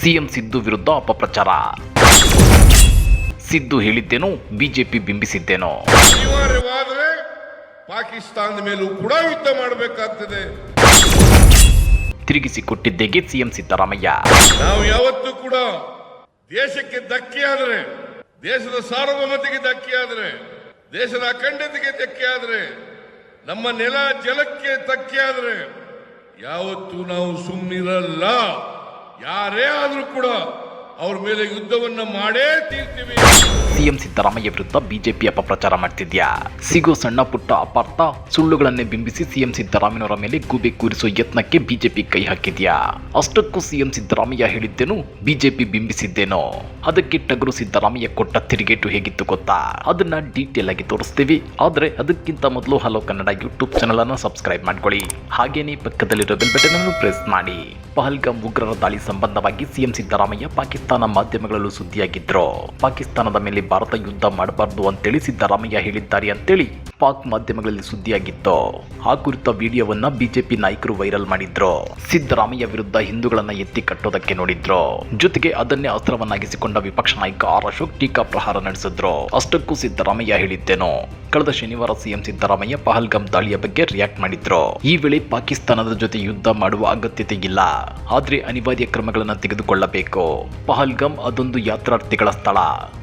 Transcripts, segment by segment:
CM Siddu ವಿರುದ್ಧ ಅಪಪ್ರಚಾರ. Siddu ಹೇಳಿದ್ದೇನೋ BJP ಬಿಂಬಿಸಿದ್ದೇನೋ. ಅನಿವಾರ್ಯವಾದರೆ ಪಾಕಿಸ್ತಾನದ ಮೇಲೂ ಕೂಡ ಯುದ್ಧ ಮಾಡಬೇಕಾಗ್ತದೆ. ತಿರುಗಿಸಿ ಕೊಟ್ಟಿದ್ದೇಗೆ ಸಿಎಂ ಸಿದ್ದರಾಮಯ್ಯ. ನಾವು ಯಾವತ್ತೂ ಕೂಡ ದೇಶಕ್ಕೆ ಧಕ್ಕೆ ಆದರೆ ದೇಶದ ಸಾರ್ವಭೌಮತೆಗೆ ಧಕ್ಕೆ ಆದರೆ ದೇಶದ ಅಖಂಡತೆಗೆ ಧಕ್ಕೆ ಆದರೆ ನಮ್ಮ ನೆಲ ಜಲಕ್ಕೆ ಧಕ್ಕೆ ಆದರೆ ಯಾವತ್ತೂ ನಾವು ಸುಮ್ಮನಿರಲ್ಲ ಯಾರೇ ಆದರೂ ಕೂಡ ಅವ್ರ ಮೇಲೆ ಯುದ್ಧವನ್ನ ಮಾಡೇ ತೀರ್ತೀವಿ. ಸಿಎಂ ಸಿದ್ದರಾಮಯ್ಯ ವಿರುದ್ಧ ಬಿಜೆಪಿ ಅಪಪ್ರಚಾರ ಮಾಡ್ತಿದ್ಯಾ? ಸಿಗೋ ಸಣ್ಣ ಪುಟ್ಟ ಅಪಾರ್ಥ ಸುಳ್ಳುಗಳನ್ನೇ ಬಿಂಬಿಸಿ ಸಿಎಂ ಸಿದ್ದರಾಮಯ್ಯನವರ ಮೇಲೆ ಗೂಬೆ ಕೂರಿಸೋ ಯತ್ನಕ್ಕೆ ಬಿಜೆಪಿ ಕೈ ಹಾಕಿದ್ಯಾ? ಅಷ್ಟಕ್ಕೂ ಸಿಎಂ ಸಿದ್ದರಾಮಯ್ಯ ಹೇಳಿದ್ದೇನು ಬಿಜೆಪಿ ಬಿಂಬಿಸಿದ್ದೇನೋ? ಅದಕ್ಕೆ ಟಗರು ಸಿದ್ದರಾಮಯ್ಯ ಕೊಟ್ಟ ತಿರುಗೇಟು ಹೇಗಿತ್ತು ಗೊತ್ತಾ? ಅದನ್ನ ಡೀಟೇಲ್ ಆಗಿ ತೋರಿಸ್ತೀವಿ. ಆದ್ರೆ ಅದಕ್ಕಿಂತ ಮೊದಲು ಹಲೋ ಕನ್ನಡ ಯೂಟ್ಯೂಬ್ ಚಾನಲ್ ಅನ್ನು ಸಬ್ಸ್ಕ್ರೈಬ್ ಮಾಡ್ಕೊಳ್ಳಿ. ಹಾಗೇನೇ ಪಕ್ಕದಲ್ಲಿರೋ ಬೆಲ್ ಬಟನ್ ಅನ್ನು ಪ್ರೆಸ್ ಮಾಡಿ. ಪಹಲ್ಗಾಮ್ ಉಗ್ರರ ದಾಳಿ ಸಂಬಂಧವಾಗಿ ಸಿಎಂ ಸಿದ್ದರಾಮಯ್ಯ ಪಾಕಿಸ್ತಾನ ಮಾಧ್ಯಮಗಳಲ್ಲೂ ಸುದ್ದಿಯಾಗಿದ್ರು? ಪಾಕಿಸ್ತಾನದ ಮೇಲೆ ಭಾರತ ಯುದ್ಧ ಮಾಡಬಾರದು ಅಂತೇಳಿ ಸಿದ್ದರಾಮಯ್ಯ ಹೇಳಿದ್ದಾರೆ ಅಂತೇಳಿ ಪಾಕ್ ಮಾಧ್ಯಮಗಳಲ್ಲಿ ಸುದ್ದಿಯಾಗಿತ್ತು. ಆ ಕುರಿತ ವಿಡಿಯೋವನ್ನ ಬಿಜೆಪಿ ನಾಯಕರು ವೈರಲ್ ಮಾಡಿದ್ರು. ಸಿದ್ದರಾಮಯ್ಯ ವಿರುದ್ಧ ಹಿಂದೂಗಳನ್ನ ಎತ್ತಿ ಕಟ್ಟೋದಕ್ಕೆ ನೋಡಿದ್ರು. ಜೊತೆಗೆ ಅದನ್ನೇ ಅಸ್ತ್ರವನ್ನಾಗಿಸಿಕೊಂಡ ವಿಪಕ್ಷ ನಾಯಕ ಆರ್ ಅಶೋಕ್ ಟೀಕಾ ಪ್ರಹಾರ ನಡೆಸಿದ್ರು. ಅಷ್ಟಕ್ಕೂ ಸಿದ್ದರಾಮಯ್ಯ ಹೇಳಿದ್ದೇನೋ. ಕಳೆದ ಶನಿವಾರ ಸಿಎಂ ಸಿದ್ದರಾಮಯ್ಯ ಪಹಲ್ಗಾಮ್ ದಾಳಿಯ ಬಗ್ಗೆ ರಿಯಾಕ್ಟ್ ಮಾಡಿದ್ರು. ಈ ವೇಳೆ ಪಾಕಿಸ್ತಾನದ ಜೊತೆ ಯುದ್ಧ ಮಾಡುವ ಅಗತ್ಯತೆ ಇಲ್ಲ. ಆದ್ರೆ ಅನಿವಾರ್ಯ ಕ್ರಮಗಳನ್ನು ತೆಗೆದುಕೊಳ್ಳಬೇಕು. ಪಹಲ್ಗಾಮ್ ಅದೊಂದು ಯಾತ್ರಾರ್ಥಿಗಳ ಸ್ಥಳ.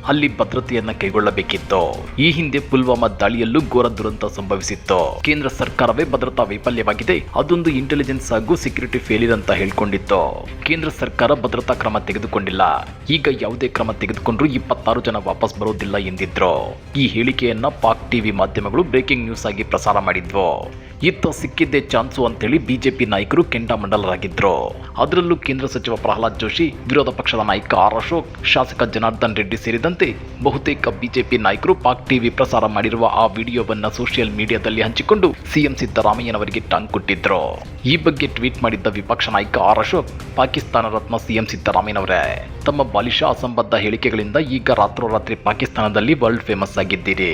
ಅಲ್ಲಿ ಭದ್ರತೆಯನ್ನ ಕೈಗೊಳ್ಳಬೇಕಿತ್ತು. ಈ ಹಿಂದೆ ಪುಲ್ವಾಮಾ ದಾಳಿಯಲ್ಲೂ ಘೋರ ದುರಂತ ಸಂಭವಿಸಿತ್ತು. ಕೇಂದ್ರ ಸರ್ಕಾರವೇ ಭದ್ರತಾ ವೈಫಲ್ಯವಾಗಿದೆ. ಅದೊಂದು ಇಂಟೆಲಿಜೆನ್ಸ್ ಹಾಗೂ ಸೆಕ್ಯೂರಿಟಿ ಫೇಲಿಯರ್ ಅಂತ ಹೇಳ್ಕೊಂಡಿತ್ತು. ಕೇಂದ್ರ ಸರ್ಕಾರ ಭದ್ರತಾ ಕ್ರಮ ತೆಗೆದುಕೊಂಡಿಲ್ಲ. ಈಗ ಯಾವುದೇ ಕ್ರಮ ತೆಗೆದುಕೊಂಡ್ರೂ ಇಪ್ಪತ್ತಾರು ಜನ ವಾಪಸ್ ಬರೋದಿಲ್ಲ ಎಂದಿದ್ರು. ಈ ಹೇಳಿಕೆಯನ್ನ ಪಾಕ್ ಟಿವಿ ಮಾಧ್ಯಮಗಳು ಬ್ರೇಕಿಂಗ್ ನ್ಯೂಸ್ ಆಗಿ ಪ್ರಸಾರ ಮಾಡಿದ್ವು. ಇತ್ತ ಸಿಕ್ಕಿದ್ದೇ ಚಾನ್ಸು ಅಂತೇಳಿ ಬಿಜೆಪಿ ನಾಯಕರು ಕೆಂಡಾಮಂಡಲರಾಗಿದ್ರು. ಅದರಲ್ಲೂ ಕೇಂದ್ರ ಸಚಿವ ಪ್ರಹ್ಲಾದ್ ಜೋಶಿ, ವಿರೋಧ ಪಕ್ಷದ ನಾಯಕ ಆರ್ ಅಶೋಕ್, ಶಾಸಕ ಜನಾರ್ದನ್ ರೆಡ್ಡಿ ಸೇರಿದಂತೆ ಬಹುತೇಕ ಬಿಜೆಪಿ ನಾಯಕರು ಪಾಕ್ ಟಿವಿ ಪ್ರಸಾರ ಮಾಡಿರುವ ಆ ವಿಡಿಯೋವನ್ನ ಸೋಷಿಯಲ್ ಮೀಡಿಯಾದಲ್ಲಿ ಹಂಚಿಕೊಂಡು ಸಿಎಂ ಸಿದ್ದರಾಮಯ್ಯನವರಿಗೆ ಟಾಂಗ್ ಕೊಟ್ಟಿದ್ರು. ಈ ಬಗ್ಗೆ ಟ್ವೀಟ್ ಮಾಡಿದ್ದ ವಿಪಕ್ಷ ನಾಯಕ ಆರ್ ಅಶೋಕ್, ಪಾಕಿಸ್ತಾನ ರತ್ನ ಸಿಎಂ ಸಿದ್ದರಾಮಯ್ಯನವರೇ, ತಮ್ಮ ಬಾಲಿಶ ಅಸಂಬದ್ಧ ಹೇಳಿಕೆಗಳಿಂದ ಈಗ ರಾತ್ರೋರಾತ್ರಿ ಪಾಕಿಸ್ತಾನದಲ್ಲಿ ವರ್ಲ್ಡ್ ಫೇಮಸ್ ಆಗಿದ್ದೀರಿ.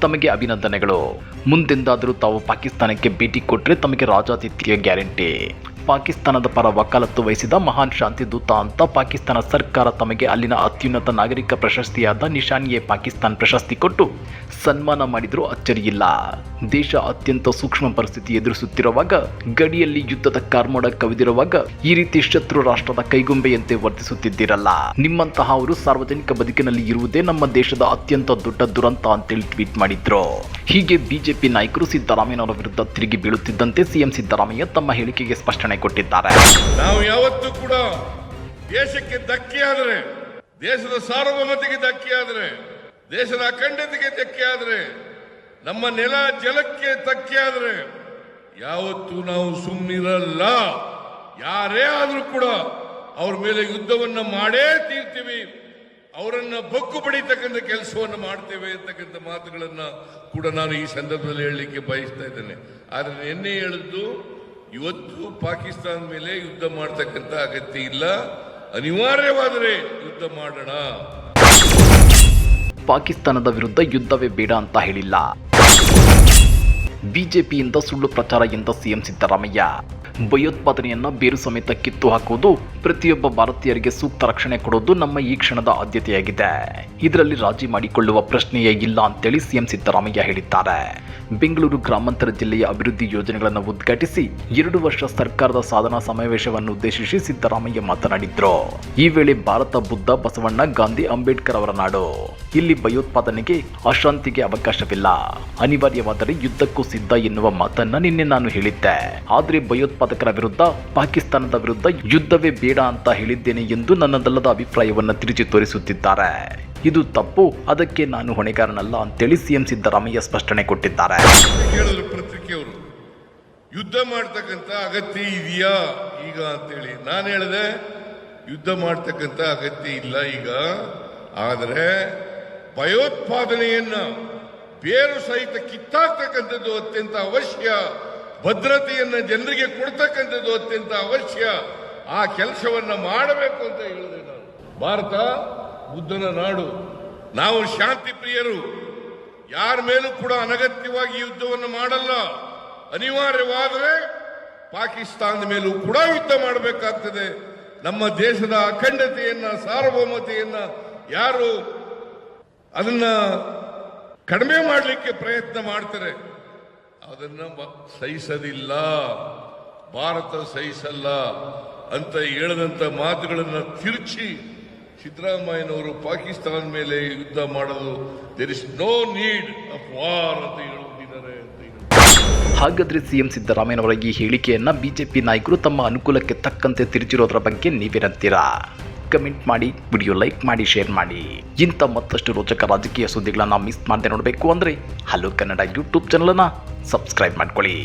ತಮಗೆ ಅಭಿನಂದನೆಗಳು. ಮುಂದೆಂದಾದರೂ ತಾವು ಪಾಕಿಸ್ತಾನಕ್ಕೆ ಭೇಟಿ ಕೊಟ್ಟರೆ ತಮಗೆ ರಾಜಾತಿಥ್ಯ ಗ್ಯಾರಂಟಿ. ಪಾಕಿಸ್ತಾನದ ಪರ ವಕಾಲತ್ತು ವಹಿಸಿದ ಮಹಾನ್ ಶಾಂತಿ ದೂತ ಅಂತ ಪಾಕಿಸ್ತಾನ ಸರ್ಕಾರ ತಮಗೆ ಅಲ್ಲಿನ ಅತ್ಯುನ್ನತ ನಾಗರಿಕ ಪ್ರಶಸ್ತಿಯಾದ ನಿಶಾನ್ ಎ ಪಾಕಿಸ್ತಾನ್ ಪ್ರಶಸ್ತಿ ಕೊಟ್ಟು ಸನ್ಮಾನ ಮಾಡಿದರೂ ಅಚ್ಚರಿಯಿಲ್ಲ. ದೇಶ ಅತ್ಯಂತ ಸೂಕ್ಷ್ಮ ಪರಿಸ್ಥಿತಿ ಎದುರಿಸುತ್ತಿರುವಾಗ, ಗಡಿಯಲ್ಲಿ ಯುದ್ಧದ ಕಾರ್ಮೋಡ ಕವಿದಿರುವಾಗ ಈ ರೀತಿ ಶತ್ರು ರಾಷ್ಟ್ರದ ಕೈಗೊಂಬೆಯಂತೆ ವರ್ತಿಸುತ್ತಿದ್ದೀರಲ್ಲ. ನಿಮ್ಮಂತಹ ಅವರು ಸಾರ್ವಜನಿಕ ಬದುಕಿನಲ್ಲಿ ಇರುವುದೇ ನಮ್ಮ ದೇಶದ ಅತ್ಯಂತ ದೊಡ್ಡ ದುರಂತ ಅಂತೇಳಿ ಟ್ವೀಟ್ ಮಾಡಿದ್ರು. ಹೀಗೆ ಬಿಜೆಪಿ ನಾಯಕರು ಸಿದ್ದರಾಮಯ್ಯನವರ ವಿರುದ್ಧ ತಿರುಗಿ ಬೀಳುತ್ತಿದ್ದಂತೆ ಸಿಎಂ ಸಿದ್ದರಾಮಯ್ಯ ತಮ್ಮ ಹೇಳಿಕೆಗೆ ಸ್ಪಷ್ಟನೆ ಕೊಟ್ಟಿದ್ದಾರೆ ನಾವು ಯಾವತ್ತೂ ಕೂಡ ದೇಶಕ್ಕೆ ಧಕ್ಕೆ ದೇಶದ ಸಾರ್ವಭೌಮತೆಗೆ ಧಕ್ಕೆ ಆದರೆ ದೇಶದ ಅಖಂಡತೆಗೆ ಧಕ್ಕೆ ನಮ್ಮ ನೆಲ ಜಲಕ್ಕೆ ಧಕ್ಕೆ ಆದರೆ ಯಾವತ್ತೂ ನಾವು ಸುಮ್ಮನಿರಲ್ಲ ಯಾರೇ ಆದರೂ ಕೂಡ ಅವ್ರ ಮೇಲೆ ಯುದ್ಧವನ್ನು ಮಾಡೇ ತೀರ್ತೀವಿ. ಅವರನ್ನ ಬಗ್ಗು ಪಡಿತಕ್ಕಂಥ ಕೆಲಸವನ್ನು ಮಾಡ್ತೇವೆ ಅಂತಕ್ಕಂಥ ಮಾತುಗಳನ್ನು ಕೂಡ ನಾನು ಈ ಸಂದರ್ಭದಲ್ಲಿ ಹೇಳಲಿಕ್ಕೆ ಬಯಸ್ತಾ ಇದ್ದೇನೆ. ಆದರೆ ನಿನ್ನೆ ಹೇಳಿದ್ದು ಇವತ್ತು ಪಾಕಿಸ್ತಾನ ಮೇಲೆ ಯುದ್ಧ ಮಾಡ್ತಕ್ಕಂಥ ಅಗತ್ಯ ಇಲ್ಲ. ಅನಿವಾರ್ಯವಾದರೆ ಯುದ್ಧ ಮಾಡೋಣ. ಪಾಕಿಸ್ತಾನದ ವಿರುದ್ಧ ಯುದ್ಧವೇ ಬೇಡ ಅಂತ ಹೇಳಿಲ್ಲ. ಬಿಜೆಪಿಯಿಂದ ಸುಳ್ಳು ಪ್ರಚಾರ ಎಂದ ಸಿಎಂ ಸಿದ್ದರಾಮಯ್ಯ. ಭಯೋತ್ಪಾದನೆಯನ್ನ ಬೇರು ಸಮೇತ ಕಿತ್ತು ಹಾಕುವುದು ಪ್ರತಿಯೊಬ್ಬ ಭಾರತೀಯರಿಗೆ ಸೂಕ್ತ ರಕ್ಷಣೆ ಕೊಡೋದು ನಮ್ಮ ಈ ಕ್ಷಣದ ಆದ್ಯತೆಯಾಗಿದೆ. ಇದರಲ್ಲಿ ರಾಜಿ ಮಾಡಿಕೊಳ್ಳುವ ಪ್ರಶ್ನೆಯೇ ಇಲ್ಲ ಅಂತೇಳಿ ಸಿಎಂ ಸಿದ್ದರಾಮಯ್ಯ ಹೇಳಿದ್ದಾರೆ. ಬೆಂಗಳೂರು ಗ್ರಾಮಾಂತರ ಜಿಲ್ಲೆಯ ಅಭಿವೃದ್ಧಿ ಯೋಜನೆಗಳನ್ನು ಉದ್ಘಾಟಿಸಿ ಎರಡು ವರ್ಷ ಸರ್ಕಾರದ ಸಾಧನಾ ಸಮಾವೇಶವನ್ನು ಉದ್ದೇಶಿಸಿ ಸಿದ್ದರಾಮಯ್ಯ ಮಾತನಾಡಿದ್ರು. ಈ ವೇಳೆ ಭಾರತ ಬುದ್ಧ ಬಸವಣ್ಣ ಗಾಂಧಿ ಅಂಬೇಡ್ಕರ್ ಅವರ ನಾಡು. ಇಲ್ಲಿ ಭಯೋತ್ಪಾದನೆಗೆ ಅಶಾಂತಿಗೆ ಅವಕಾಶವಿಲ್ಲ. ಅನಿವಾರ್ಯವಾದರೆ ಯುದ್ಧಕ್ಕೂ ಸಿದ್ಧ ಎನ್ನುವ ಮಾತನ್ನ ನಿನ್ನೆ ನಾನು ಹೇಳಿದ್ದೆ. ಆದರೆ ಭಯೋತ್ಪಾದಕರ ವಿರುದ್ಧ, ಪಾಕಿಸ್ತಾನದ ವಿರುದ್ಧ ಯುದ್ಧವೇ ಬೇಡ ಅಂತ ಹೇಳಿದ್ದೇನೆ ಎಂದು ನನ್ನದಲ್ಲದ ಅಭಿಪ್ರಾಯವನ್ನು ತಿರುಚಿ ತೋರಿಸುತ್ತಿದ್ದಾರೆ. ಇದು ತಪ್ಪು, ಅದಕ್ಕೆ ನಾನು ಹೊಣೆಗಾರನಲ್ಲ ಅಂತೇಳಿ ಸಿಎಂ ಸಿದ್ದರಾಮಯ್ಯ ಸ್ಪಷ್ಟನೆ ಕೊಟ್ಟಿದ್ದಾರೆ. ಪತ್ರಿಕೆಯವರು, ಯುದ್ಧ ಮಾಡ್ತಕ್ಕಂಥ ಅಗತ್ಯ ಇದೆಯಾ ಈಗ ಅಂತೇಳಿ. ನಾನು ಹೇಳಿದೆ, ಯುದ್ಧ ಮಾಡ್ತಕ್ಕಂಥ ಅಗತ್ಯ ಇಲ್ಲ ಈಗ. ಆದರೆ ಭಯೋತ್ಪಾದನೆಯನ್ನ ಬೇರು ಸಹಿತ ಕಿತ್ತಾಕ್ತಕ್ಕಂಥದ್ದು ಅತ್ಯಂತ ಅವಶ್ಯ. ಭದ್ರತೆಯನ್ನ ಜನರಿಗೆ ಕೊಡ್ತಕ್ಕಂಥದ್ದು ಅತ್ಯಂತ ಅವಶ್ಯ. ಆ ಕೆಲಸವನ್ನ ಮಾಡಬೇಕು ಅಂತ ಹೇಳಿದೆ ನಾನು. ಭಾರತ ಬುದ್ಧನ ನಾಡು. ನಾವು ಶಾಂತಿ ಪ್ರಿಯರು. ಯಾರ ಮೇಲೂ ಕೂಡ ಅನಗತ್ಯವಾಗಿ ಯುದ್ಧವನ್ನು ಮಾಡಲ್ಲ. ಅನಿವಾರ್ಯವಾದರೆ ಪಾಕಿಸ್ತಾನದ ಮೇಲೂ ಕೂಡ ಯುದ್ಧ ಮಾಡಬೇಕಾಗ್ತದೆ. ನಮ್ಮ ದೇಶದ ಅಖಂಡತೆಯನ್ನ, ಸಾರ್ವಭೌಮತೆಯನ್ನ ಯಾರು ಅದನ್ನ ಕಡಿಮೆ ಮಾಡಲಿಕ್ಕೆ ಪ್ರಯತ್ನ ಮಾಡ್ತಾರೆ. ಅದನ್ನ ಸಹಿಸದಿಲ್ಲ, ಭಾರತ ಸಹಿಸಲ್ಲ ಅಂತ ಹೇಳದಂತ ಮಾತುಗಳನ್ನ ತಿರುಚಿ ಸಿದ್ದರಾಮಯ್ಯನವರು ಪಾಕಿಸ್ತಾನ ಮೇಲೆ ಯುದ್ಧ ಮಾಡಲು there is no need of war ಅಂತ ಹೇಳುತ್ತಿದ್ದಾರೆ ಹಾಗಾದ್ರೆ ಸಿಎಂ ಸಿದ್ದರಾಮಯ್ಯನವರ ಈ ಹೇಳಿಕೆಯನ್ನ ಬಿಜೆಪಿ ನಾಯಕರು ತಮ್ಮ ಅನುಕೂಲಕ್ಕೆ ತಕ್ಕಂತೆ ತಿರುಚಿರೋದ್ರ ಬಗ್ಗೆ ನೀವೇನಂತೀರಾ? ಕಮೆಂಟ್ ಮಾಡಿ ವಿಡಿಯೋ ಲೈಕ್ ಮಾಡಿ ಶೇರ್ ಮಾಡಿ. ಇಂಥ ಮತ್ತಷ್ಟು ರೋಚಕ ರಾಜಕೀಯ ಸುದ್ದಿಗಳನ್ನು ಮಿಸ್ ಮಾಡದೆ ನೋಡಬೇಕು ಅಂದ್ರೆ ಹಲೋ ಕನ್ನಡ ಯೂಟ್ಯೂಬ್ ಚಾನಲನ್ನು ಸಬ್ಸ್ಕ್ರೈಬ್ ಮಾಡ್ಕೊಳ್ಳಿ.